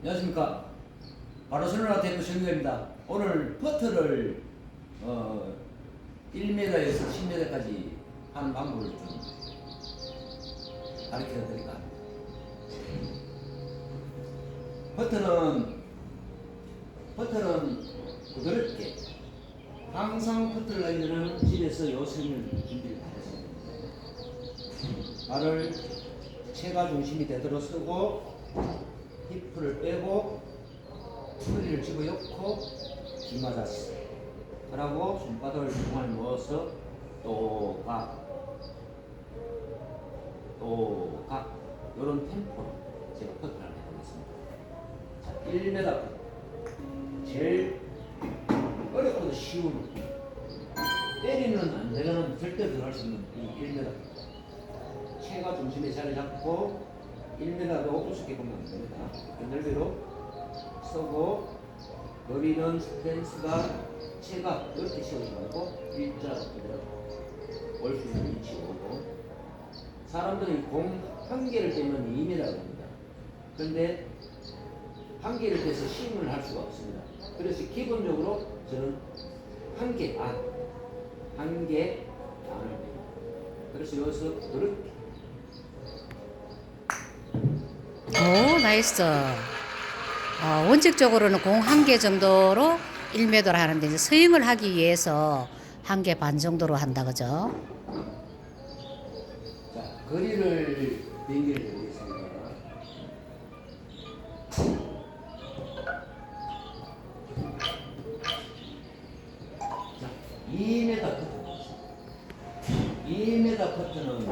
안녕하십니까. 바르셀로나 대표 정규입니다. 오늘 퍼트를 어, 1m에서 10m까지 하는 방법을 좀 가르쳐 드릴까 합니다. 퍼트는 퍼트는 부드럽게 항상 퍼트를 하려면 집에서 요령을 준비를 다 했습니다. 발을 체가 중심이 되도록 쓰고 히프를 빼고 허리를 집어넣고 기마다스 그러고 손바닥을 중간에 넣어서 또각 또각 이런 템포로 제가 퍼트를 해보겠습니다. 자, 1m 퍼트 제일 어렵고도 쉬운. 때리는 안 되면 절대 들어갈 수 없는 이 1m 퍼트 체가 중심에 자리 잡고 1m도 우습게 보면 안 됩니다. 그 넓이로 서고 거리는 스탠스가 체가 이렇게 세우지 말고 일자 그대로 올 수 있는 위치 오고 사람들이 공 한 개를 빼면 2m가 됩니다. 그런데 한 개를 빼서 스윙을 할 수가 없습니다. 그래서 기본적으로 저는 한 개 안, 한 개 안을 뺍니다. 그래서 여기서 그렇게 오, 나이스. 어, 원칙적으로는 공 한 개 정도로 1m를 하는데 이제 스윙을 하기 위해서 한 개 반 정도로 한다 그죠? 자, 거리를 비행기를 해보겠습니다. 자, 2m 퍼트. 2m 퍼트는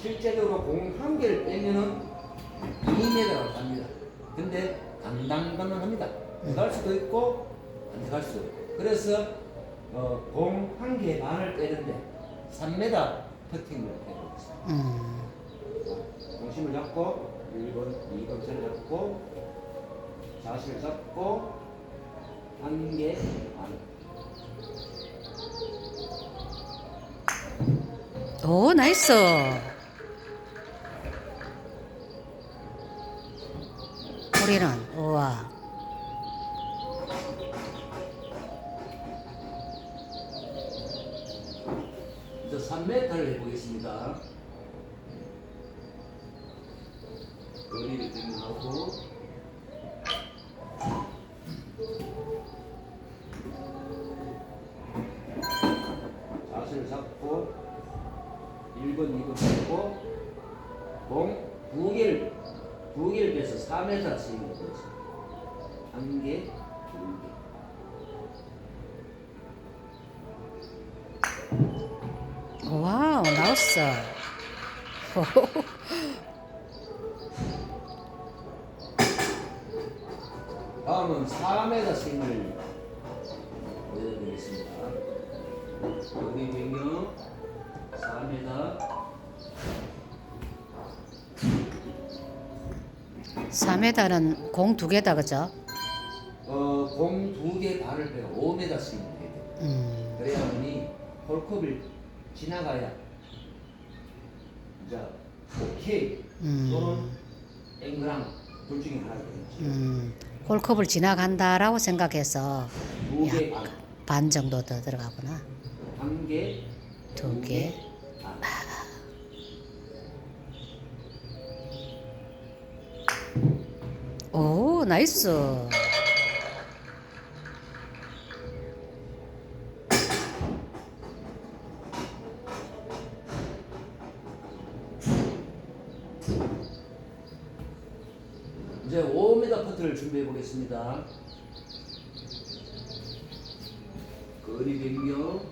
실제적으로 공 한 개를 빼면은 2m라고 합니다. 근데 감당가능 합니다. 들어갈 수도 있고 안 들어갈 수도 있고. 그래서 어, 공 한 개 반을 빼는데 3m 퍼팅을 해보겠습니다. 음, 중심을 잡고 1번, 2번 차를 잡고 자세를 잡고 한 개 반. 오, 나이스. 우리는 우와. 3m를 해보겠습니다. 거리를 정하고 자세를 잡고 1번, 2번 잡고 공두 개를 두 개를 빼서 4m 스윙을 보겠습니다. 한 개, 두 개. 와우, 나왔어. 다음은 4m 스윙을 보여드리겠습니다. 여기 변경 4m 4m는 공 두 개다 그죠? 어, 공 두 개 발을 빼고 5m 스윙을 해야 돼요. 음, 그래야만이 홀컵을 지나가야 이제 오케이 음. 또는 앵그랑 둘 중에 하나 되겠지. 음, 홀컵을 지나간다라고 생각해서 두개 반, 반 정도 더 들어가구나. 한 개, 두 개. 반. 오, 나이스. 이제 5m 퍼트를 준비해 보겠습니다. 거리 변경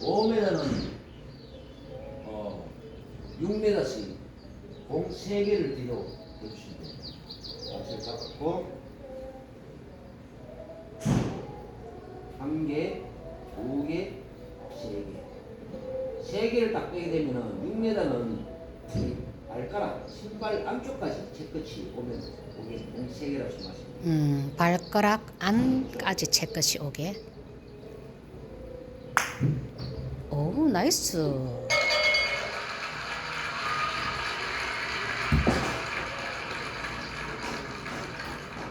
5m5 m 는 어, 6m씩 공 3개를 뒤로 해주시면 됩니다. 자세 잡고 한 개, 두 개, 세 빼게 되면은 6m는 발가락, 신발 안쪽까지 채끝이 오면 오게 공세 개라고 돼요. 음, 발가락 안까지 채 끝이 오게. 오, 나이스.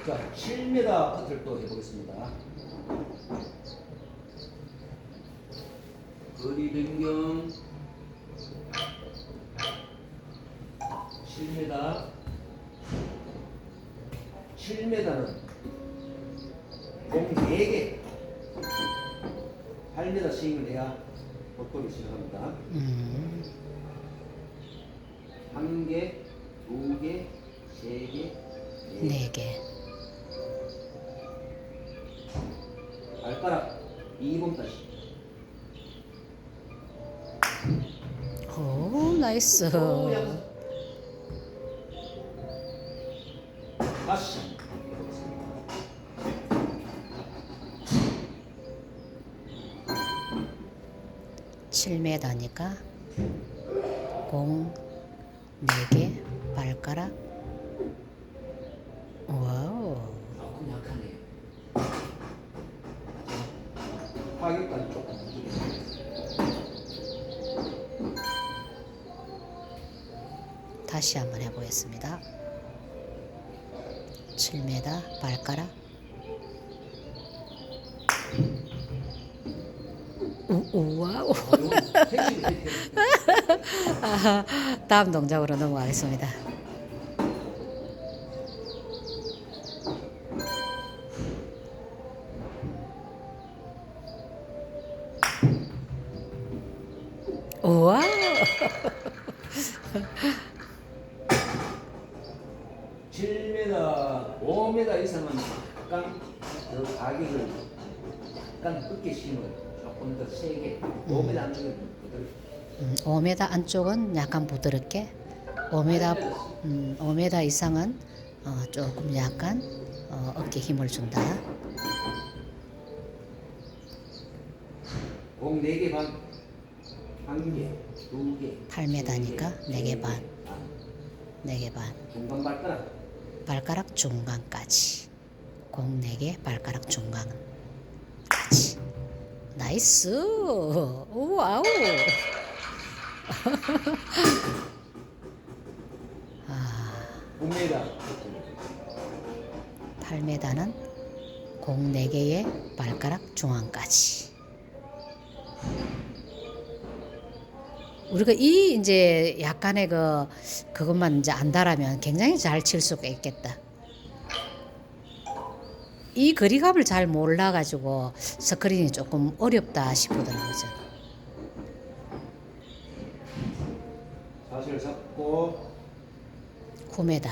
자, 7m 커트를 또 해보겠습니다. 거리 변경 7m 7m는 공 4개 8m 스윙을 해야 벚꽃이 시작합니다. 음, 한 개, 두 개, 세 개, 네 개. 네 개. 발가락 2번 다시. 오, 나이스. 오, 다시. 해보겠습니다. 칠 m 니까 공 네 개 발가락. 와우. 조금. 다시 한번 해보겠습니다. 7m 발가락. 우, 우와우. 다음 동작으로 넘어가겠습니다. 우와! 7m, 5m 이상은 약간 그 가격을 약간 끄게 심어요. 조금 더 세게. 5m 안쪽에 부드럽게. 음, 5m 안쪽은 약간 부드럽게, 5m, 음, 5m 이상은 어, 조금 약간 어, 어깨 힘을 준다. 공 4개 반, 1개, 2개. 8m니까 4개 반. 4개 반. 중간 발가락. 발가락 중간까지. 공 4개, 발가락 중간까지. 나이스! 우와우! 아, 5m. 8m는 공 4개의 발가락 중앙까지. 우리가 이 이제 약간의 그 그것만 이제 안다라면 굉장히 잘 칠 수가 있겠다. 이 거리감을 잘 몰라 가지고 스크린이 조금 어렵다 싶더라고요. 사실 잡고 9m.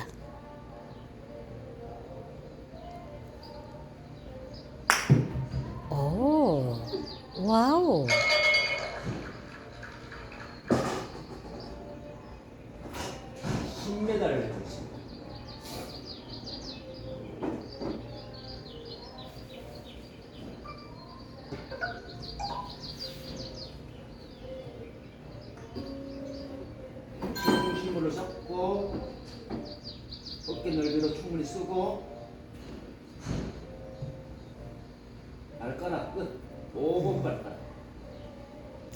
오, 와우. 충분히 쓰고 발가락 끝 5번 발가락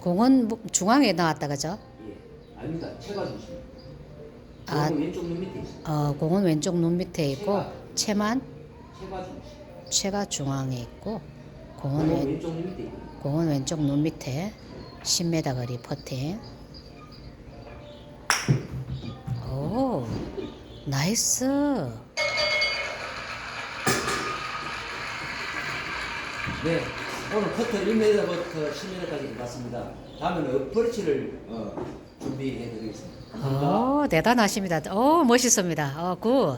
공은 뭐- 중앙에 나왔다 그죠? 예 아닙니다 체가 중심 아. 공은 왼쪽 눈 밑에 있습니다 어, 공은 왼쪽 눈 밑에 있고 채만 체가 중심 채가 중앙에 있고 공은 공은 왼, 왼쪽 눈 밑에 있거든요 공은 왼쪽 눈 밑에 10m 거리 퍼팅. 오, 나이스. 네, 오늘 커터 1m부터 10m까지 해봤습니다. 다음에는 어프로치를 어, 준비해 드리겠습니다. 감사합니다. 오, 대단하십니다. 오, 멋있습니다. 어, 굿.